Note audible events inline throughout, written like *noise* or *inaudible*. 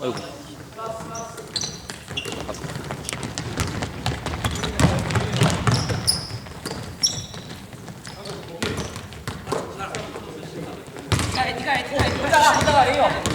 아이고. 야, 니가 니가 니가 니가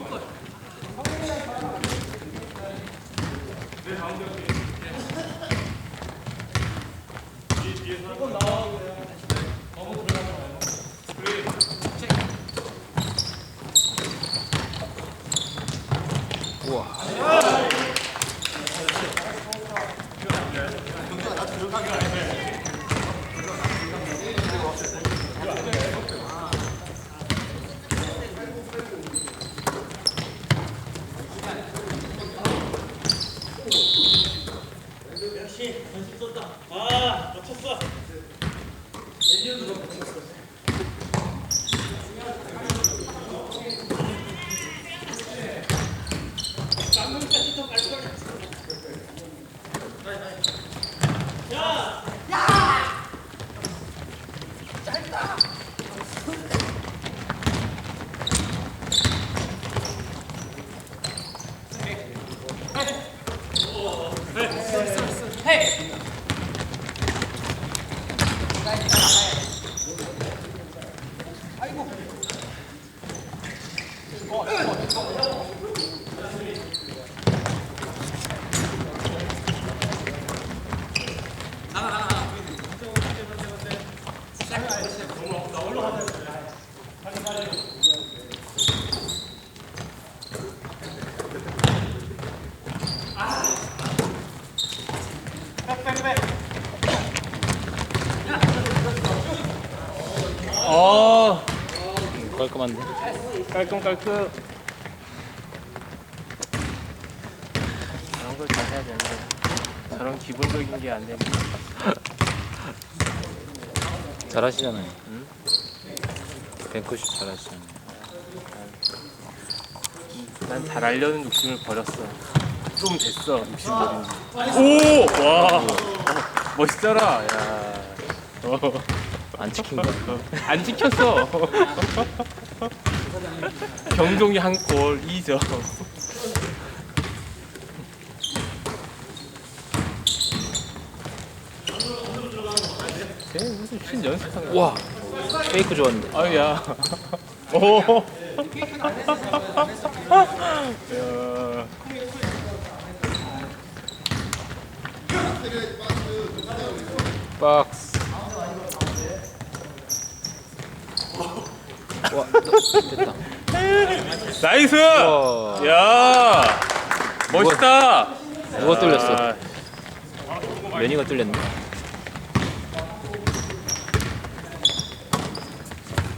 우와. 어 깔끔한데? 깔끔 깔끔. 그런 걸잘 해야 되는데 저런 기본적인 게 안 되면 *laughs* 잘하시잖아요. 뱅크슛 잘하시잖아요. 난 잘하려는 욕심을 버렸어. 좀 됐어 욕심 버린 지 오와! 멋있더라 야. 어, 안 찍힌 거. *laughs* 안 지켰어 경종이 한 골 2점 쟤 무슨 신 연습한 거야 와. 페이크 좋았는데. 아야. 오. 야. 박 와, 됐다. 나이스. 와, 야. 멋있다. 누가 뚫렸어? 아, 매니가 뚫렸네.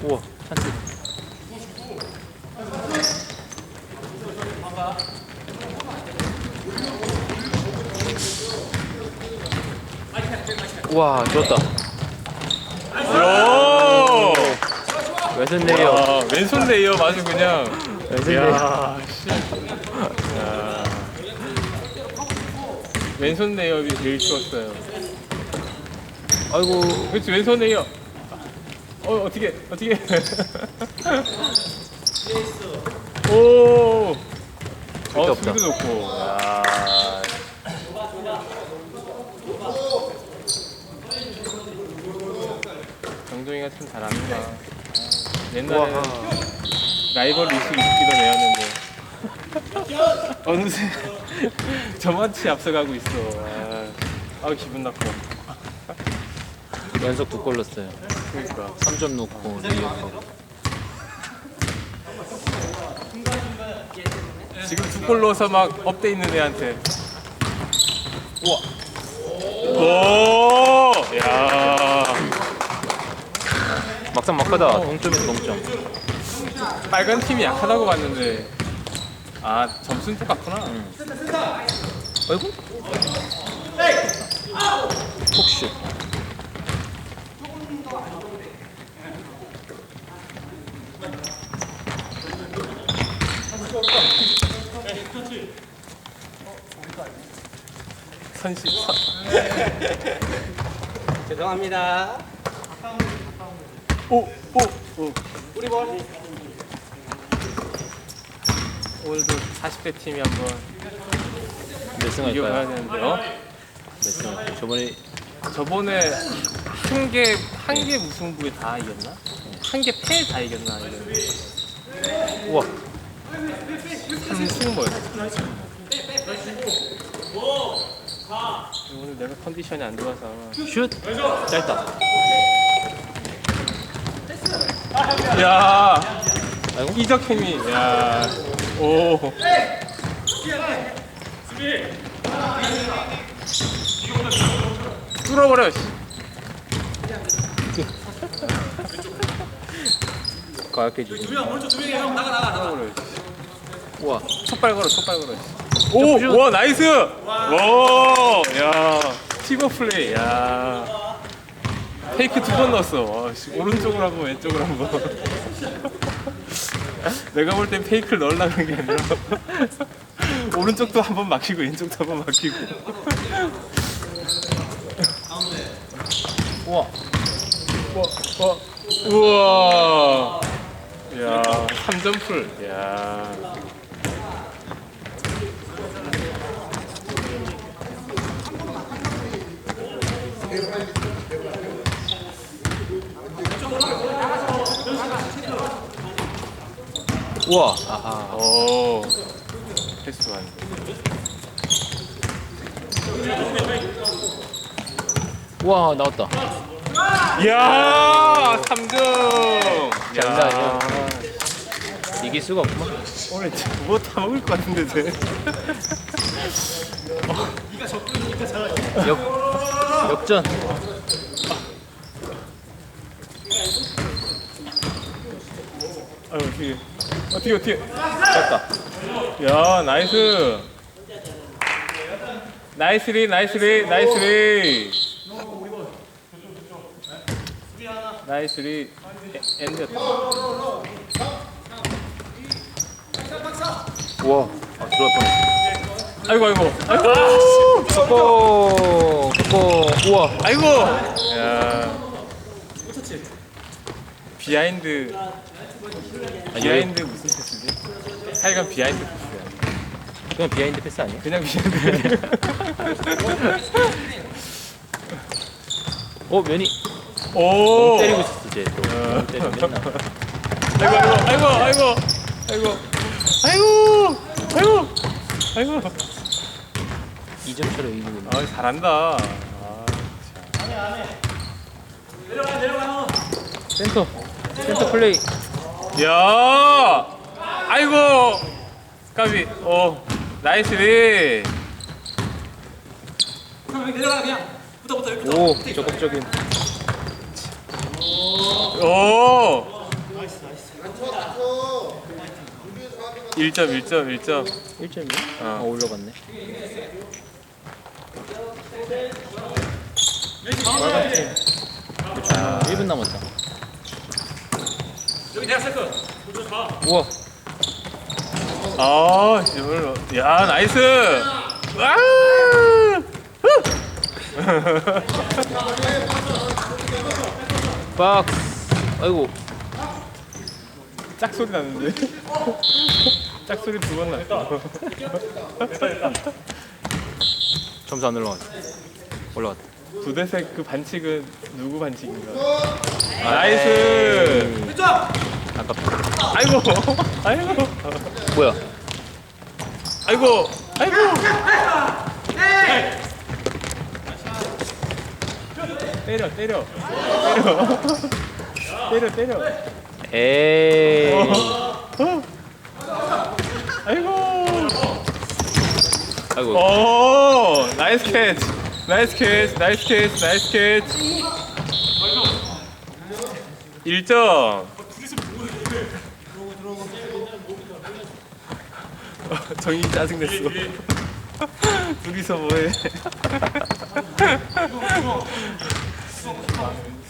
우와, 찬스. 우와, 좋았다. 요. 왼손 내려. 아, 왼손 레이어 아주 그냥. 왼손 내려. 야, 씨. 야. 왼손 레이업이 제일 좋았어요. 아이고, 그렇지 왼손 레이어. 어 어떻게 어떻게? *laughs* 오. 어 없다. 수비도 좋고. 야. 정종이가 참. 아, 옛날에. 라이벌 리스 있기도 내었는데 *laughs* 어느새 *laughs* 저만치 앞서가고 있어. 아, 아 기분 나빠. 연속 두 골 넣었어요. 그러니까. 3점 넣고, 리어하고. 지금 두 골 넣어서 막 업돼 있는 애한테. 우와. 오, 야, 막상 막하다 동점에서 동점. 빨간 팀이 약하다고 봤는데, 아 점수는 똑같구나. 아이고. 폭슛. 선시, 선, *laughs* 죄송합니다. 오, 오, 오. 우리 뭐? 오늘도 40대 팀이 한번 몇 승 이겨봐야 할까요? 되는데요. 몇 승 할까요? 저번에 저번에 한 개, 한 개 무승부에 다 이겼나? 한 개패다 이겼나? 이겼는데. 우와 3승 뭐였어? 오늘 내가 컨디션이 안 좋아서 슛 짧다 야. 아이고 이적행위 야 오. 뚫어버려 씨. 과학해 뚫어버려 씨. 우와 촛발 걸어 촛발 걸어 오! 와 나이스! 와 야. 티버 플레이 야 페이크 두 번 넣었어. 와, 씨, 오른쪽으로 한 번 왼쪽으로 한 번. *laughs* 내가 볼 땐 페이크를 넣으려고 한게 아니라. *laughs* 오른쪽도 한 번 막히고 왼쪽도 한 번 막히고. 우와. 와, 와, 우와. 야 3점 풀 야 우와. 아하 오 패스 완 우와 나왔다. 이야 3점 장난 아니야. 이길 수가 없구만. 오늘 뭐다 먹을 것 같은데 쟤. 역 역전. 아유 어떻게 어떻게 어떻게 짧다. 야 나이스. 나이스리 나이스리 나이스리. 나이스리. 에- 엔드였다 우와. 아 들어갈 뻔했어. 아이고 아이고. 아이고. 고! 고! 우와. 아이고. 야. 비하인드 비하인드 무슨 패스지? 하여간 비하인드 패스야. 그냥 비하인드 패스 아니야? 그냥 비하인드. 어 면이. 오! 때리고 있었어 쟤또. 너무 때리고 맨날. 아이고 아이고 아이고 아이고. 아이고 아이고 아이고. 2점 차로 이기고 아 잘한다. 아, 센터. 센터 플레이. 참. 야! 아이고! 까비. 오 나이스리. 오 적극적인. 오! 1점 1점 1점. 1점이야? 어. 아 올라갔네. 자 1분 남았다 우와. 아 이걸 야 나이스. 아! *laughs* 박스. 아이고. 짝 소리 나는데? *laughs* 짝 소리 두 번 났어 *laughs* 점수 안 올라갔어 올라갔다 부대색 그 반칙은 누구 반칙인가? 나이스 아깝다 아이고 아이고. 뭐야? 아이고 아이고. 때려 때려. 때려 때려. 때려 에이. 아이고. 아이고. 오 나이스 캐치. 나이스 캐치 나이스 캐치 나이스 캐치. 1점 *laughs* 정이 짜증냈어. *laughs* 둘이서 뭐해? *laughs*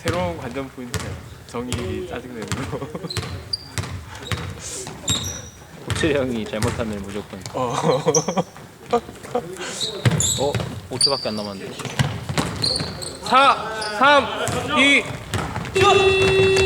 새로운 관전 포인트야 정이 짜증내는 거 독철이 형이 잘못하면 무조건. 어. 어? 5초밖에 안 남았는데. 4 3 2